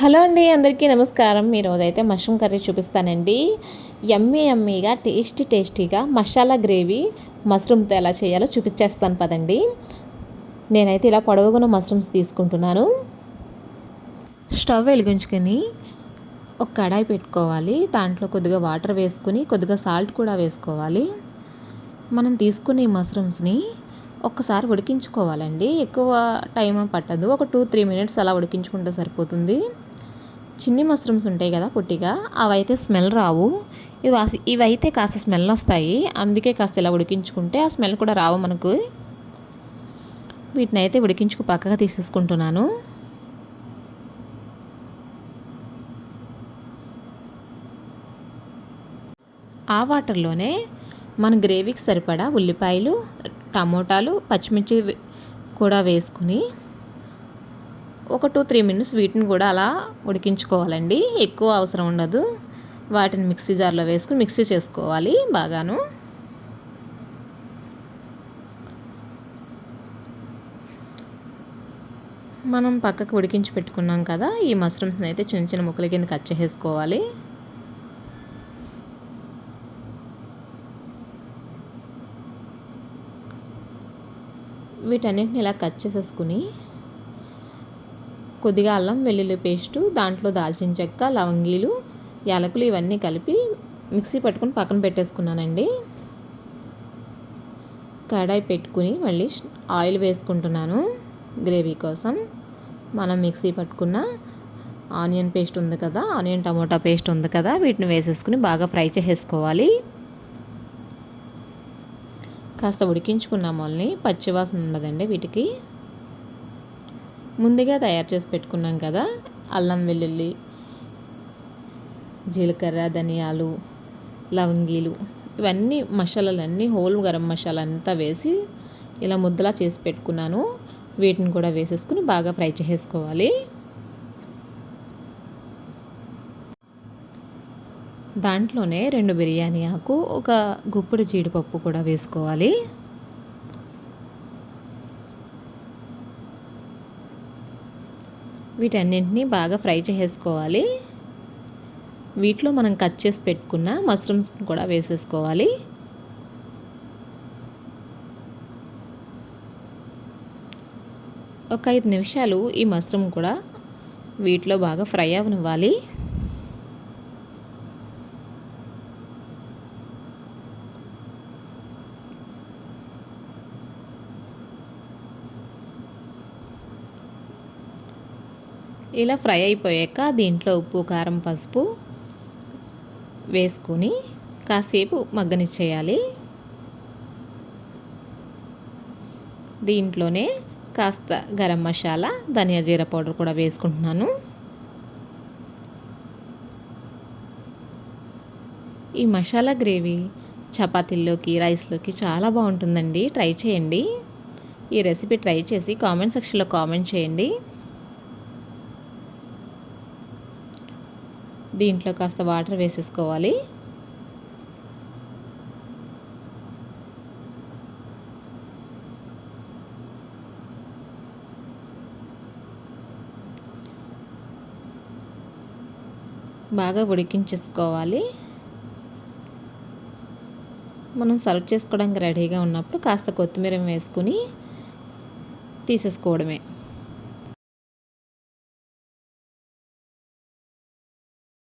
Hello అండి అందరికీ నమస్కారం. మీరు అయితే మష్రూమ్ కర్రీ చూపిస్తానండి. ఎమ్మీ ఎమ్మీగా టేస్టీ టేస్టీగా మసాలా గ్రేవీ మష్రూమ్తో ఎలా చేయాలో చూపించేస్తాను పదండి. నేనైతే ఇలా పొడవుగున మష్రూమ్స్ తీసుకుంటున్నాను. స్టవ్ వెలిగించుకొని ఒక కడాయి పెట్టుకోవాలి. దాంట్లో కొద్దిగా వాటర్ వేసుకుని కొద్దిగా సాల్ట్ కూడా వేసుకోవాలి. మనం తీసుకునే మష్రూమ్స్ని ఒక్కసారి ఉడికించుకోవాలండి. ఎక్కువ టైం పట్టదు. ఒక టూ త్రీ మినిట్స్ అలా ఉడికించుకుంటే సరిపోతుంది. చిన్ని మష్రూమ్స్ ఉంటాయి కదా పొట్టిగా అవైతే స్మెల్ రావు. ఇవి ఇవైతే కాస్త స్మెల్ వస్తాయి. అందుకే కాస్త ఇలా ఉడికించుకుంటే ఆ స్మెల్ కూడా రావు మనకు. వీటిని అయితే ఉడికించుకు పక్కగా తీసేసుకుంటున్నాను. ఆ వాటర్లోనే మన గ్రేవీకి సరిపడా ఉల్లిపాయలు టమోటాలు పచ్చిమిర్చి కూడా వేసుకుని ఒక టూ త్రీ మినిట్స్ వీటిని కూడా అలా ఉడికించుకోవాలండి. ఎక్కువ అవసరం ఉండదు. వాటిని మిక్సీ జార్లో వేసుకుని మిక్సీ చేసుకోవాలి బాగాను. మనం పక్కకు ఉడికించి పెట్టుకున్నాం కదా ఈ మష్రూమ్స్ని అయితే చిన్న చిన్న ముక్కల కింద కట్ చేసుకోవాలి వీటన్నిటిని ఇలా కట్ చేసేసుకుని కొద్దిగా అల్లం వెల్లుల్లి పేస్టు దాంట్లో దాల్చిన చెక్క లవంగీలు యాలకులు ఇవన్నీ కలిపి మిక్సీ పట్టుకుని పక్కన పెట్టేసుకున్నానండి. కడాయి పెట్టుకుని మళ్ళీ ఆయిల్ వేసుకుంటున్నాను గ్రేవీ కోసం. మనం మిక్సీ పట్టుకున్న ఆనియన్ పేస్ట్ ఉంది కదా ఆనియన్ టమోటా పేస్ట్ ఉంది కదా వీటిని వేసేసుకుని బాగా ఫ్రై చేసేసుకోవాలి. కాస్త ఉడికించుకున్నాం వాళ్ళని పచ్చివాసన ఉండదండి వీటికి. ముందుగా తయారు చేసి పెట్టుకున్నాం కదా అల్లం వెల్లుల్లి జీలకర్ర ధనియాలు లవంగీలు ఇవన్నీ మసాలాలన్నీ హోల్ గరం మసాలా అంతా వేసి ఇలా ముద్దలా చేసి పెట్టుకున్నాను. వీటిని కూడా వేసేసుకుని బాగా ఫ్రై చేసుకోవాలి దాంట్లోనే రెండు బిర్యానీ ఆకు ఒక గుప్పుడు జీడిపప్పు కూడా వేసుకోవాలి. వీటన్నింటినీ బాగా ఫ్రై చేసేసుకోవాలి. వీటిలో మనం కట్ చేసి పెట్టుకున్న మష్రూమ్స్ కూడా వేసేసుకోవాలి. ఒక ఐదు నిమిషాలు ఈ మష్రూమ్ కూడా వీటిలో బాగా ఫ్రై అవనివ్వాలి. ఇలా ఫ్రై అయిపోయాక దీంట్లో ఉప్పు కారం పసుపు వేసుకొని కాసేపు మగ్గనిచ్చేయాలి. దీంట్లోనే కాస్త గరం మసాలా ధనియా జీర పౌడర్ కూడా వేసుకుంటున్నాను. ఈ మసాలా గ్రేవీ చపాతీల్లోకి రైస్లోకి చాలా బాగుంటుందండి. ట్రై చేయండి. ఈ రెసిపీ ట్రై చేసి కామెంట్ సెక్షన్లో కామెంట్ చేయండి. దీంట్లో కాస్త వాటర్ వేసేసుకోవాలి. బాగా ఉడికించేసుకోవాలి. మనం సర్వ్ చేసుకోవడానికి రెడీగా ఉన్నప్పుడు కాస్త కొత్తిమీర వేసుకుని తీసేసుకోవడమే.